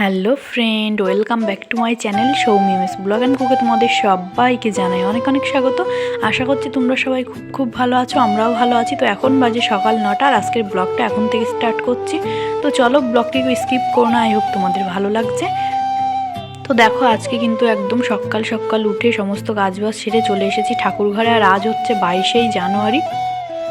Hello friend, welcome back to my channel Soumi miss blog and কুকে তোমাদের সবাইকে জানাই অনেক অনেক স্বাগত। আশা করছি তোমরা সবাই খুব খুব ভালো আছো, আমরাও ভালো আছি। তো এখন বাজে সকাল নটা, আর আজকের ব্লগটা এখন থেকে স্টার্ট করছি। তো চলো ব্লগটিকে স্কিপ করো না, আই হোপ তোমাদের ভালো লাগছে। তো দেখো আজকে কিন্তু একদম সকাল সকাল উঠে সমস্ত কাজবাজ সেরে চলে এসেছি ঠাকুর ঘরে আর আজ হচ্ছে বাইশেই জানুয়ারি।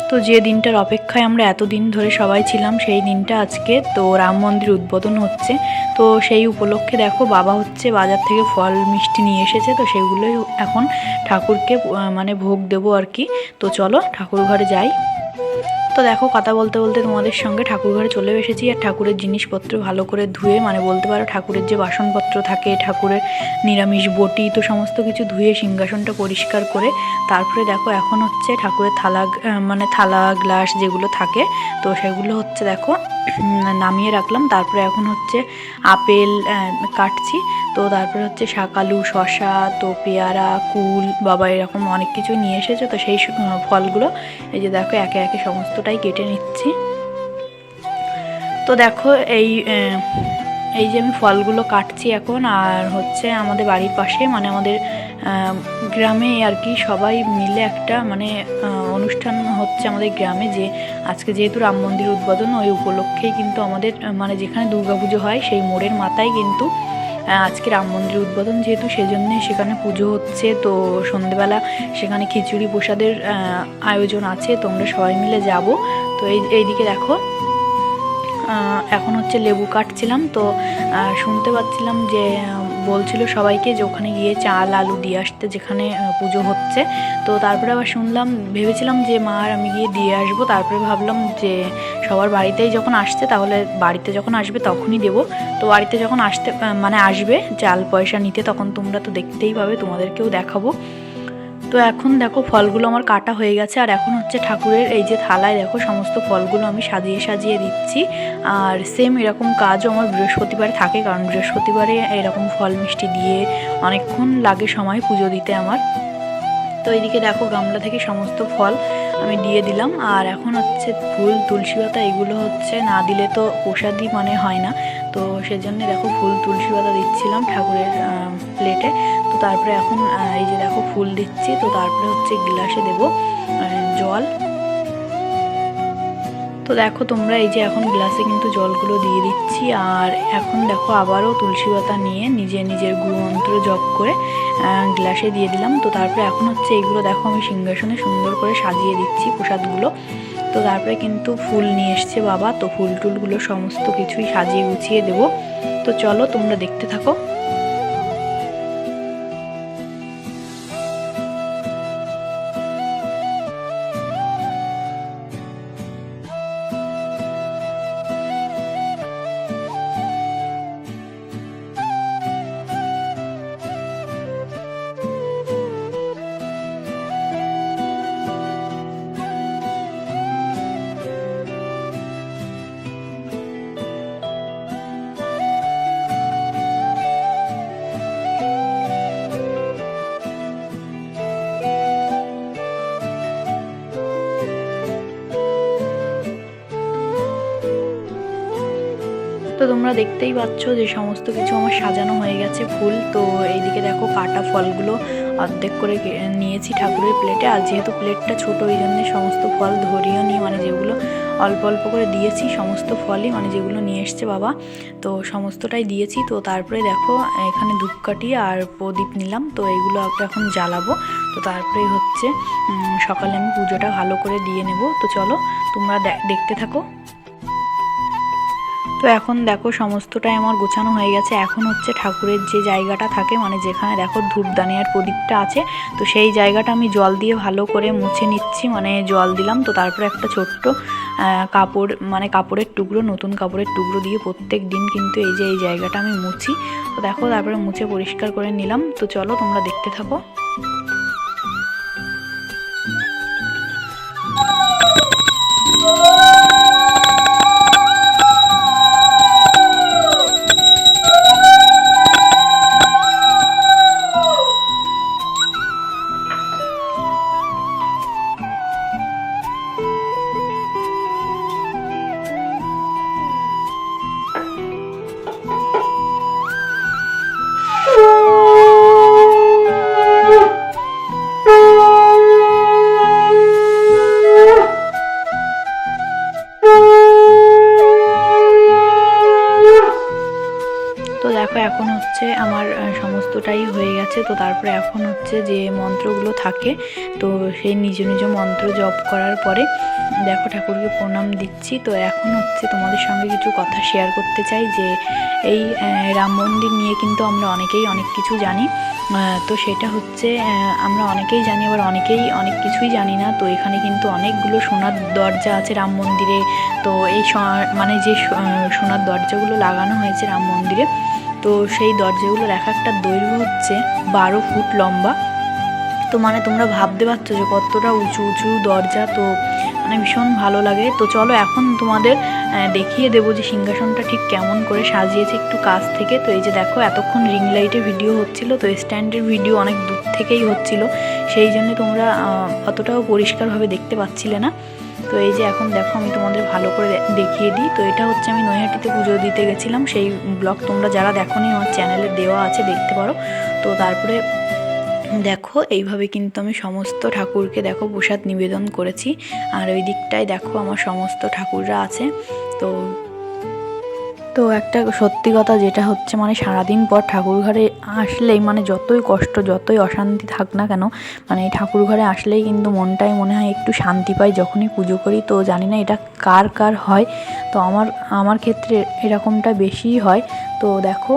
তো যে দিনটার অপেক্ষায় আমরা এতদিন ধরে সবাই ছিলাম, সেই দিনটা আজকে। তো রাম মন্দির উদ্বোধন হচ্ছে। তো সেই উপলক্ষে দেখো, বাবা হচ্ছে বাজার থেকে ফল, মিষ্টি নিয়ে এসেছে। তো সেগুলোই এখন ঠাকুরকে মানে ভোগ দেবো আর কি। তো চলো ঠাকুর ঘরে যাই। তো দেখো, কথা বলতে বলতে তোমাদের সঙ্গে ঠাকুর ঘরে চলে এসেছি। আর ঠাকুরের জিনিসপত্র ভালো করে ধুয়ে মানে বলতে পারো ঠাকুরের যে বাসনপত্র থাকে, ঠাকুরের নিরামিষ বটি, তো সমস্ত কিছু ধুয়ে, সিংহাসনটা পরিষ্কার করে, তারপরে দেখো এখন হচ্ছে ঠাকুরের থালা মানে থালা, গ্লাস যেগুলো থাকে, তো সেগুলো হচ্ছে দেখো নামিয়ে রাখলাম। তারপরে এখন হচ্ছে আপেল কাটছি। তো তারপরে হচ্ছে শাকালু শশা তো পেয়ারা, কুল, বাবা এরকম অনেক কিছু নিয়ে এসেছে। তো সেই ফলগুলো এই যে দেখো, একে একে সমস্তটাই কেটে নিচ্ছি। তো দেখো, এই এই যে আমি ফলগুলো কাটছি এখন, আর হচ্ছে আমাদের বাড়ির পাশে মানে আমাদের গ্রামে আর কি সবাই মিলে একটা মানে অনুষ্ঠান হচ্ছে আমাদের গ্রামে যে আজকে যেহেতু রাম মন্দির উদ্বোধন, ওই উপলক্ষেই কিন্তু আমাদের মানে যেখানে দুর্গাপুজো হয় সেই মোড়ের মাথায় কিন্তু আজকে রাম মন্দির উদ্বোধন যেহেতু সেজন্য সেখানে পুজো হচ্ছে। তো সন্ধেবেলা সেখানে খিচুড়ি প্রসাদের আয়োজন আছে। তোমরা সবাই মিলে যাব। তো এই, এইদিকে দেখো এখন হচ্ছে লেবু কাটছিলাম। তো শুনতে পাচ্ছিলাম যে বলছিল সবাইকে যে ওখানে গিয়ে চাল, আলু দিয়ে আসতে যেখানে পুজো হচ্ছে। তো তারপরে আবার শুনলাম, ভেবেছিলাম যে, মা, আর আমি গিয়ে দিয়ে আসব। তারপরে ভাবলাম যে, সবার বাড়িতেই যখন আসছে, তাহলে বাড়িতে যখন আসবে তখনই দেবো। তো বাড়িতে যখন আসতে মানে আসবে, চাল, পয়সা নিতে, তখন তোমরা তো দেখতেই পাবে, তোমাদেরকেও দেখাবো। তো এখন দেখো ফলগুলো আমার কাটা হয়ে গেছে। আর এখন হচ্ছে ঠাকুরের এই যে থালায় দেখো সমস্ত ফলগুলো আমি সাজিয়ে সাজিয়ে দিচ্ছি। আর সেম এরকম কাজও আমার বৃহস্পতিবারে থাকে, কারণ বৃহস্পতিবারে এরকম ফল মিষ্টি দিয়ে অনেকক্ষণ লাগে সময় পুজো দিতে আমার। তো এইদিকে দেখো গামলা থেকে সমস্ত ফল আমি দিয়ে দিলাম। আর এখন হচ্ছে ফুল, তুলসী পাতা এগুলো হচ্ছে না দিলে তো প্রসাদই মানে হয় না। তো সেজন্য দেখো ফুল, তুলসী পাতা দিচ্ছিলাম ঠাকুরের প্লেটে তারপরে এখন এই যে দেখো ফুল দিচ্ছি, তো তারপরে হচ্ছে গ্লাসে দেবো জল। তো দেখো তোমরা এই যে এখন গ্লাসে কিন্তু জলগুলো দিয়ে দিচ্ছি, আর এখন দেখো আবারও তুলসী পাতা নিয়ে নিজে নিজের গুরুমন্ত্র জপ করে গ্লাসে দিয়ে দিলাম। তো তারপরে এখন হচ্ছে এইগুলো দেখো আমি সিংহাসনে সুন্দর করে সাজিয়ে দিচ্ছি প্রসাদগুলো। তো তারপরে কিন্তু ফুল নিয়ে এসছে বাবা, তো ফুল টুলগুলো সমস্ত কিছুই সাজিয়ে গুছিয়ে দেবো। তো চলো তোমরা দেখতে থাকো। তো তোমরা দেখতেই পাচ্ছ যে সমস্ত কিছু আমার সাজানো হয়ে গেছে ফুল। তো এইদিকে দেখো কাটা ফলগুলো অর্ধেক করে নিয়েছি ঠাকুরের প্লেটে আর যেহেতু প্লেটটা ছোট ওই জন্য সমস্ত ফল ধরিও নি মানে যেগুলো অল্প অল্প করে দিয়েছি, সমস্ত ফলই মানে যেগুলো নিয়ে এসছে বাবা, তো সমস্তটাই দিয়েছি। তো তারপরে দেখো, এখানে ধূপকাঠি আর প্রদীপ নিলাম, তো একটা এখন জ্বালাবো। তো তারপরেই হচ্ছে সকালে আমি পুজোটা ভালো করে দিয়ে নেব। তো চলো, তোমরা দেখতে থাকো। তো এখন দেখো সমস্তটাই আমার গোছানো হয়ে গেছে। এখন হচ্ছে ঠাকুরের যে জায়গাটা থাকে মানে যেখানে দেখো ধূপদানি আর প্রদীপটা আছে, তো সেই জায়গাটা আমি জল দিয়ে ভালো করে মুছে নিচ্ছি মানে জল দিলাম। তো তারপরে একটা ছোট্ট কাপড় মানে কাপড়ের টুকরো, নতুন কাপড়ের টুকরো দিয়ে প্রত্যেক দিন কিন্তু এই যে, এই জায়গাটা আমি মুছি। তো দেখো, তারপরে মুছে পরিষ্কার করে নিলাম। তো চলো তোমরা দেখতে থাকো। আহ, হয়ে গেছে। তো তারপরে এখন হচ্ছে যে মন্ত্রগুলো থাকে তো সেই নিজ নিজ মন্ত্র জপ করার পরে দেখো ঠাকুরকে প্রণাম দিচ্ছি। তো এখন হচ্ছে তোমাদের সঙ্গে কিছু কথা শেয়ার করতে চাই যে এই রাম মন্দির নিয়ে কিন্তু আমরা অনেকেই অনেক কিছু জানি। তো সেটা হচ্ছে আমরা অনেকেই জানি আবার অনেকেই অনেক কিছুই জানি না। তো এখানে কিন্তু অনেকগুলো সোনার দরজা আছে রাম মন্দিরে। তো এই মানে যে সোনার দরজাগুলো লাগানো হয়েছে রাম মন্দিরে তো সেই দরজাগুলোর এক একটা দৈর্ঘ্য হচ্ছে বারো ফুট লম্বা। তো মানে তোমরা ভাবতে পারছ যে কতটা উঁচু উঁচু দরজা, তো মানে ভীষণ ভালো লাগে। তো চলো এখন তোমাদের দেখিয়ে দেবো যে সিংহাসনটা ঠিক কেমন করে সাজিয়েছে একটু কাছ থেকে। তো এই যে দেখো, এতক্ষণ রিং লাইটে ভিডিও হচ্ছিল, তো স্ট্যান্ডের ভিডিও অনেক দূর থেকেই হচ্ছিল। সেই জন্য তোমরা অতটাও পরিষ্কারভাবে দেখতে পাচ্ছিলে না। তো এই যে এখন দেখো আমি তোমাদের ভালো করে দেখিয়ে দিই। তো এটা হচ্ছে আমি নৈহাটিতে পুজো দিতে গেছিলাম। সেই ব্লগ তোমরা যারা দেখো নি আমার চ্যানেলে দেওয়া আছে, দেখতে পারো। তো তারপরে দেখো, এইভাবে কিন্তু আমি সমস্ত ঠাকুরকে দেখো প্রসাদ নিবেদন করেছি। আর ওই দিকটায় দেখো আমার সমস্ত ঠাকুররা আছে। তো তো একটা সত্যি কথা যেটা হচ্ছে মানে সারাদিন পর ঠাকুর ঘরে আসলেই মানে যতই কষ্ট, যতই অশান্তি থাক না কেন মানে এই ঠাকুর ঘরে আসলেই কিন্তু মনটাই মনে হয় একটু শান্তি পাই যখনই পুজো করি। তো জানি না এটা কার কার হয়। তো আমার আমার ক্ষেত্রে এরকমটা বেশিই হয়। তো দেখো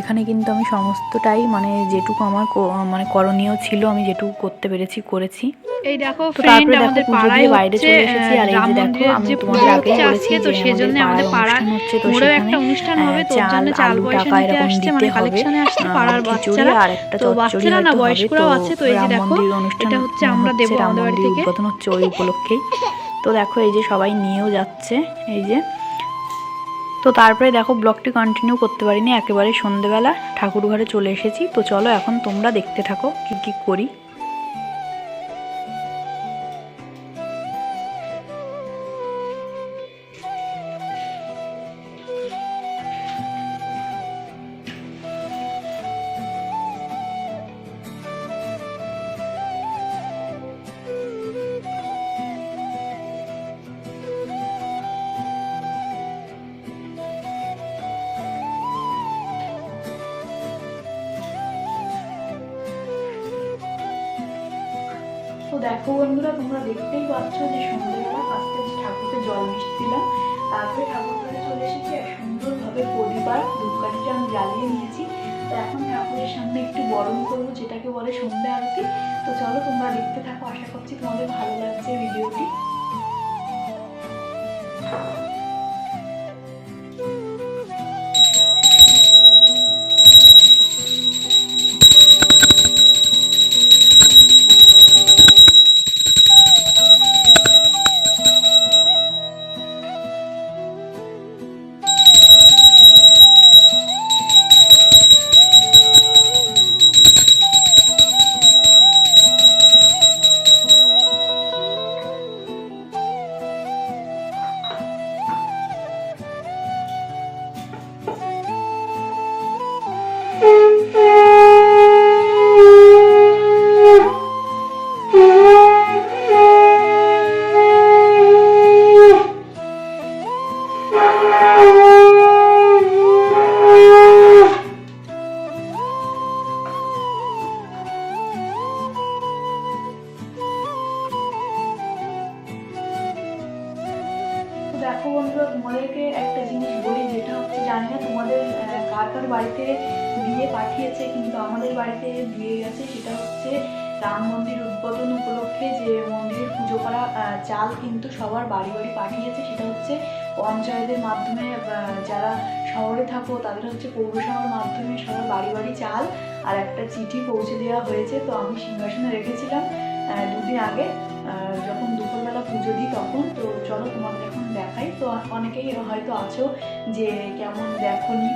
এখানে কিন্তু আমি সমস্তটাই মানে যেটুকু আমার মানে করণীয় ছিল, আমি যেটুকু করতে পেরেছি, করেছি। এই দেখো ফ্রেন্ড আমাদের পাড়ায় বাইরে চলে এসেছি আর এই যে দেখো আমি তোমাদের বলেছি আজকে তো সেজন্য আমাদের পাড়ায় হচ্ছে তো সেখানে একটা অনুষ্ঠান হবে তোর জন্য চাল পয়সা নিতে আসছে মানে কালেকশনে আসছে পাড়ার বাচ্চারা। আর একটা তো বাচ্চারা না বয়স্করাও আছে তো এই যে দেখো এটা হচ্ছে আমরা দেবো আমাদের বাড়ি থেকে। উদ্বোধন হচ্ছে ওই উপলক্ষেই। তো দেখো এই যে সবাই নিয়েও যাচ্ছে এই যে। তো তারপরে দেখো ব্লগটি কন্টিনিউ করতে পারিনি একেবারে সন্ধেবেলা ঠাকুর ঘরে চলে এসেছি। তো চলো এখন তোমরা দেখতে থাকো কি কি করি। দেখো বন্ধুরা, তোমরা দেখতেই পাচ্ছ যে সন্ধ্যেবেলা ফার্স্টে ঠাকুরকে জল মিষ্টি দিলাম তারপরে ঠাকুর ঘরে চলে এসেছি আর সুন্দরভাবে পরিবার ধূপকাঠিটা আমি জ্বালিয়ে নিয়েছি। তো এখন ঠাকুরের সামনে একটু বরণ করব, যেটাকে বলে সন্ধ্যা আরতি। তো চলো তোমরা দেখতে থাকো, আশা করছি তোমাদের ভালো লাগছে ভিডিওটি। দেখো বন্ধুরা, তোমাদেরকে একটা জিনিস বলি, যেটা হচ্ছে জানি না তোমাদের কার কার বাড়িতে দিয়ে পাঠিয়েছে, কিন্তু আমাদের বাড়িতে দিয়ে গেছে, সেটা হচ্ছে রাম মন্দির উদ্বোধন উপলক্ষে যে মন্দিরের পুজো করা চাল কিন্তু সবার বাড়ি বাড়ি পাঠিয়েছে, সেটা হচ্ছে পঞ্চায়েতের মাধ্যমে যারা শহরে থাকো, তাদের হচ্ছে পৌরসভার মাধ্যমে সবার বাড়ি বাড়ি চাল আর একটা চিঠি পৌঁছে দেওয়া হয়েছে, তো আমি সিংহাসনে রেখেছিলাম দুদিন আগে। যখন দুপুরবেলা পুজো দিই তখন, তো চলো তোমাদের এখন দেখাই। তো অনেকেই হয়তো আছো যে কেমন দেখনি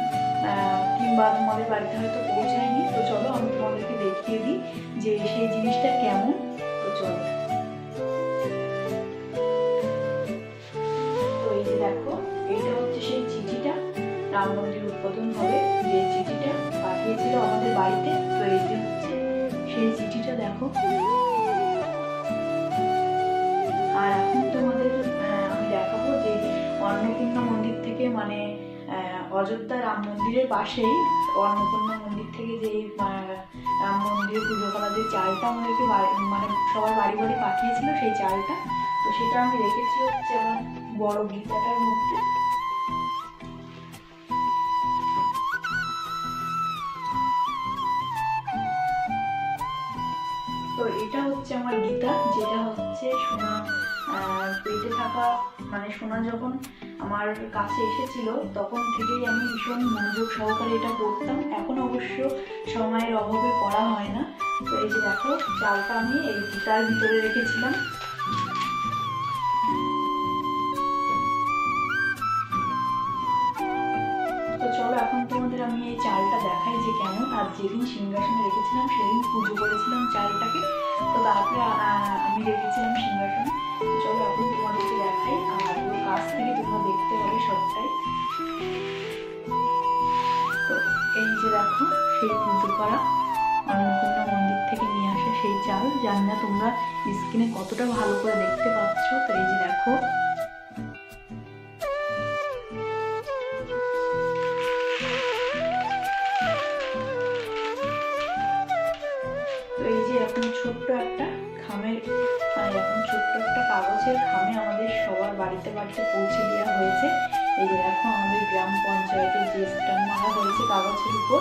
কিংবা তোমাদের বাড়িতে হয়তো পৌঁছায়নি। তো চলো আমি তোমাদেরকে দেখিয়ে দিই যে সেই জিনিসটা কেমন। তো চলো। তো এই দেখো, এইটা হচ্ছে সেই চিঠিটা। রাম মন্দির উদ্বোধন হবে যে চিঠিটা পাঠিয়েছিল আমাদের বাড়িতে। তো এই যে হচ্ছে সেই চিঠিটা দেখো। অযোধ্যা রাম মন্দিরের পাশেই অন্নপূর্ণা মন্দির থেকে যে রাম মন্দিরে পুজো করা যে চালটা আমাদেরকে মানে সবার বাড়ি বাড়ি পাঠিয়েছিল সেই চালটা, তো সেটা আমি রেখেছি হচ্ছে আমার বড় গীতাটার মধ্যে। তো এটা হচ্ছে আমার গীতা, যেটা হচ্ছে সোনা পেটে থাকা মানে সোনা যখন আমার কাছে এসেছিল, তখন থেকেই আমি ভীষণ মনোযোগ সহকারে এটা করতাম এখন অবশ্য সময়ের অভাবে পড়া হয় না। তো এই যে দেখো, চালটা আমি এই গীতার ভিতরে রেখেছিলাম। তো চলো, এখন তোমাদের আমি এই চালটা দেখাই যে কেমন। আর যেদিন সিংহাসনে রেখেছিলাম, সেদিন পুজো করেছিলাম চালটাকে। তো তারপরে আমি রেখেছিলাম সিংহাসনে। চলো, এখন তোমাদেরকে দেখাই আর কাছ থেকে তোমরা দেখতে পাবে সবটাই। তো এই যে দেখো, সেই পুজো করা। অন্নপূর্ণা মন্দির থেকে নিয়ে আসা সেই চাল। জানি না তোমরা স্ক্রিনে কতটা ভালো করে দেখতে পাচ্ছ, তো এই যে দেখো। কাগজের খামে আমাদের সবার বাড়িতে বাড়িতে পৌঁছে দেওয়া হয়েছে। এই দেখো আমাদের গ্রাম পঞ্চায়েতের যে স্ট্যাম্প মারা হয়েছে কাগজের উপর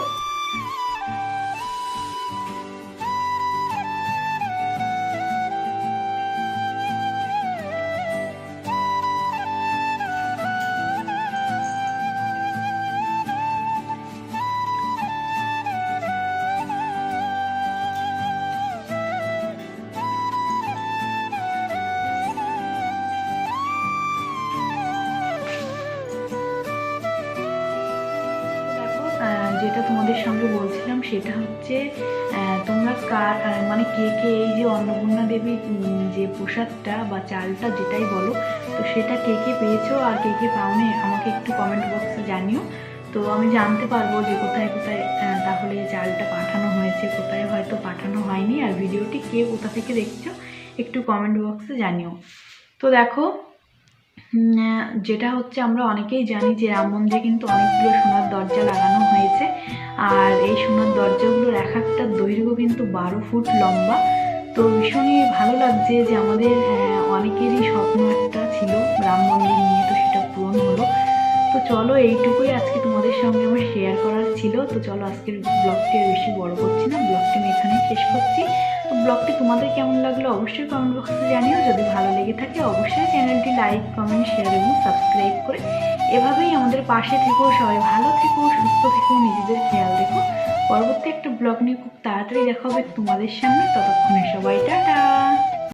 তোমাদের সঙ্গে বলছিলাম সেটা হচ্ছে তোমরা কার মানে কে কে এই যে অন্নপূর্ণা দেবীর যে প্রসাদটা বা চালটা যেটাই বলো, তো সেটা কে কে পেয়েছ আর কে কে পাওনি আমাকে একটু কমেন্ট বক্সে জানিও। তো আমি জানতে পারব যে কোথায় কোথায় তাহলে চালটা পাঠানো হয়েছে, কোথায় হয়তো পাঠানো হয়নি। আর ভিডিওটি কে কোথা থেকে দেখছ একটু কমেন্ট বক্সে জানিও। তো দেখো যেটা হচ্ছে আমরা অনেকেই জানি যে রাম মন্দিরে কিন্তু অনেকগুলো সোনার দরজা লাগানো হয়েছে। আর এই সোনার দরজাগুলোর এক একটা দৈর্ঘ্য কিন্তু বারো ফুট লম্বা। তো ভীষণই ভালো লাগছে যে আমাদের অনেকেরই স্বপ্ন একটা ছিল রাম মন্দির নিয়ে, তো সেটা পূরণ হলো। তো চলো এইটুকুই আজকে তোমাদের সঙ্গে আমার শেয়ার করার ছিল। তো চলো আজকের ব্লগটি বেশি বড় করছি না ব্লগটি আমি এখানেই শেষ করছি। ব্লগটি তোমাদের কেমন লাগল অবশ্যই কমেন্ট বক্সে জানিও। যদি ভালো লেগে থাকে, অবশ্যই চ্যানেলটি লাইক কমেন্ট শেয়ার এবং সাবস্ক্রাইব করে এভাবেই আমাদের পাশে থেকো, সবাই ভালো থেকো, সুস্থ থেকো, নিজেদের খেয়াল রেখো। পরবর্তী একটা ব্লগ নিয়ে খুব তাড়াতাড়ি দেখা হবে তোমাদের সামনে। ততক্ষণে সবাই টাটা।